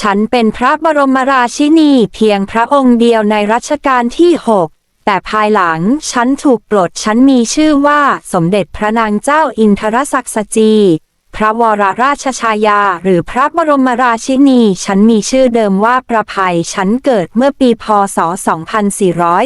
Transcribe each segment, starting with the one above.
ฉันเป็นพระบรมราชินีเพียงพระองค์เดียวในรัชกาลที่หกแต่ภายหลังฉันถูกปลดฉันมีชื่อว่าสมเด็จพระนางเจ้าอินทรศักดิ์สจี พระวรราชชายา หรือพระบรมราชินี ฉันมีชื่อเดิมว่าประภัย ฉันเกิดเมื่อปีพศ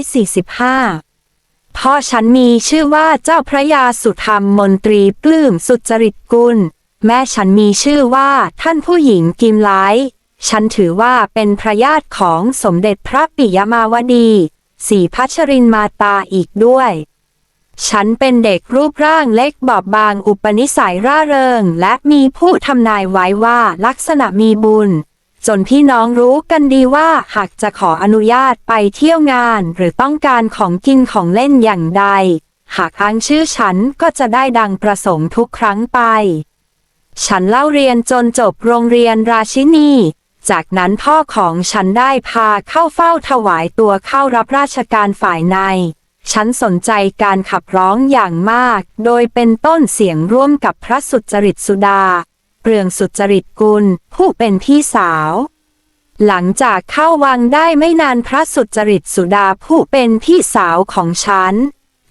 2445 พ่อฉันมีชื่อว่าเจ้าพระยาสุธรรมมนตรีปลื้มสุจริตกุล แม่ฉันมีชื่อว่าท่านผู้หญิงกิมไลท์ ฉันถือว่าเป็นพระญาติของสมเด็จพระปิยมาวดีศรีพัชรินมาตาอีกด้วย ฉันเป็นเด็กรูปร่างเล็กบอบบางอุปนิสัยร่าเริง และมีผู้ทำนายไว้ว่าลักษณะมีบุญ จนพี่น้องรู้กันดีว่าหากจะขออนุญาตไปเที่ยวงานหรือต้องการของกินของเล่นอย่างใด หากอ้างชื่อฉันก็จะได้ดังประสงค์ทุกครั้งไป ฉันเล่าเรียนจนจบโรงเรียนราชินี จากนั้นพ่อของฉันได้พาเข้าเฝ้าถวายตัวเข้ารับราชการฝ่ายใน ฉันสนใจการขับร้องอย่างมาก โดยเป็นต้นเสียงร่วมกับพระสุจริตสุดา เปลืองสุจริตกุล ผู้เป็นพี่สาว หลังจากเข้าวังได้ไม่นานพระสุจริตสุดาผู้เป็นพี่สาวของฉัน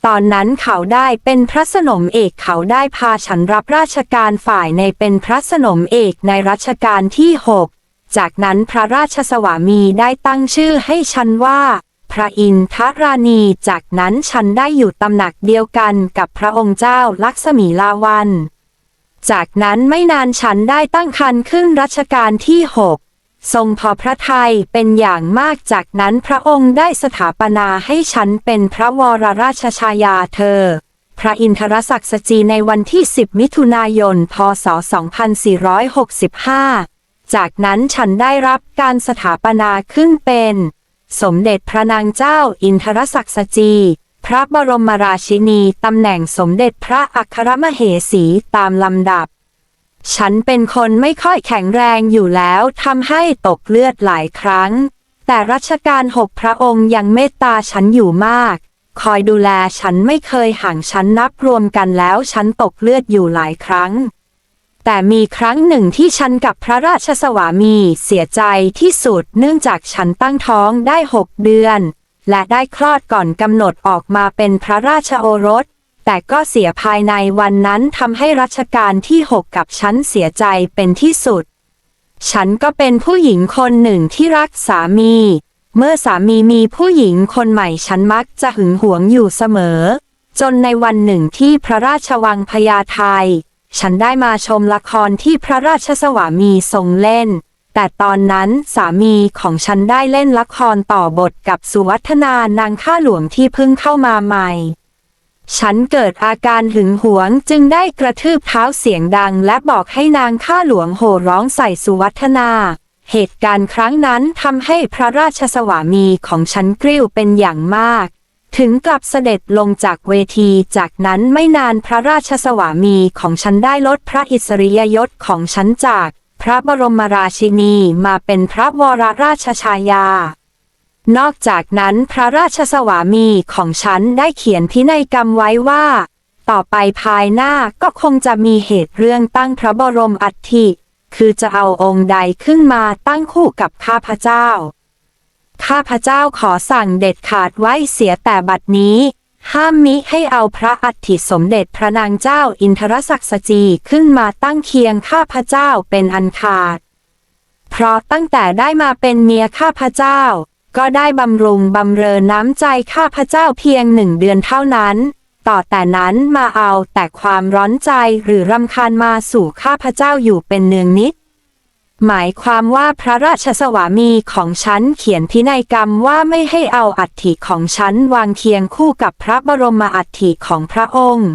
ตอนนั้นเขาได้เป็นพระสนมเอกเขาได้พาฉันรับราชการฝ่ายในเป็นพระสนมเอกในรัชกาลที่หก จากนั้นพระราชสวามีได้ตั้งชื่อให้ฉันว่า พระอินทราณี จากนั้นฉันได้อยู่ตำหนักเดียวกันกับพระองค์เจ้าลักษมีลาวัน จากนั้นไม่นานฉันได้ตั้งครรภ์ขึ้นรัชกาลที่หกทรงพอพระทัยเป็นอย่างมากจากนั้นพระองค์ได้สถาปนาให้ฉันเป็นพระวรราชชายาเธอ พระอินทรศักดิ์สจีในวันที่ 10 มิถุนายน พศ 2465 จากนั้นฉันได้รับการสถาปนาขึ้นเป็น สมเด็จพระนางเจ้าอินทรศักดิ์สจี พระบรมราชินีตำแหน่งสมเด็จพระอัครมเหสีตามลำดับ ฉันเป็นคนไม่ค่อยแข็งแรงอยู่แล้วทำให้ตกเลือดหลายครั้ง แต่รัชกาลหกพระองค์ยังเมตตาฉันอยู่มาก คอยดูแลฉันไม่เคยห่างฉันนับรวมกันแล้วฉันตกเลือดอยู่หลายครั้ง แต่มีครั้งหนึ่งที่ฉันกับพระราชสวามีเสียใจที่สุดเนื่องจากฉันตั้งท้องได้หกเดือน และได้คลอดก่อนกำหนดออกมาเป็นพระราชโอรส แต่ก็เสียภายในวันนั้นทำให้รัชกาลที่หกกับฉันเสียใจเป็นที่สุด ฉันก็เป็นผู้หญิงคนหนึ่งที่รักสามี เมื่อสามีมีผู้หญิงคนใหม่ฉันมักจะหึงหวงอยู่เสมอ จนในวันหนึ่งที่พระราชวังพญาไท ฉันได้มาชมละครที่พระราชสวามีทรงเล่น แต่ตอนนั้นสามีของฉันได้เล่นละครต่อบทกับสุวัฒนานางข้าหลวงที่เพิ่งเข้ามาใหม่ ฉันเกิดอาการหึงหวงจึงได้กระทืบเท้าเสียงดัง และบอกให้นางข้าหลวงโห่ร้องใส่สุวัฒนาเหตุการณ์ครั้งนั้นทำให้พระราชสวามีของฉันกริ้วเป็นอย่างมาก ถึงกลับเสด็จลงจากเวที จากนั้นไม่นานพระราชสวามีของฉันได้ลดพระอิสริยยศของฉันจาก พระบรมราชินีมาเป็นพระวรราชชายา นอกจากนั้นพระราชสวามีของฉันได้เขียนพินัยกรรมไว้ว่า ต่อไปภายหน้าก็คงจะมีเหตุเรื่องตั้งพระบรมอัฐิคือจะเอาองค์ใดขึ้นมาตั้งคู่กับข้าพเจ้า ข้าพเจ้าขอสั่งเด็ดขาดไว้เสียแต่บัดนี้ ห้ามมิให้เอาพระอัฐิสมเด็จพระนางเจ้าอินทรศักดิ์สจีขึ้นมาตั้งเคียงข้าพเจ้าเป็นอันขาด เพราะตั้งแต่ได้มาเป็นเมียข้าพเจ้า ก็ได้บำรุงบำเรอน้ำใจข้าพเจ้าเพียงหนึ่งเดือนเท่านั้น ต่อแต่นั้นมาเอาแต่ความร้อนใจหรือรำคาญมาสู่ข้าพเจ้าอยู่เป็นเนืองนิด หมายความว่าพระราชสวามีของฉันเขียนพินัยกรรมว่าไม่ให้เอาอัฐิของฉันวางเคียงคู่กับพระบรมอัฐิของพระองค์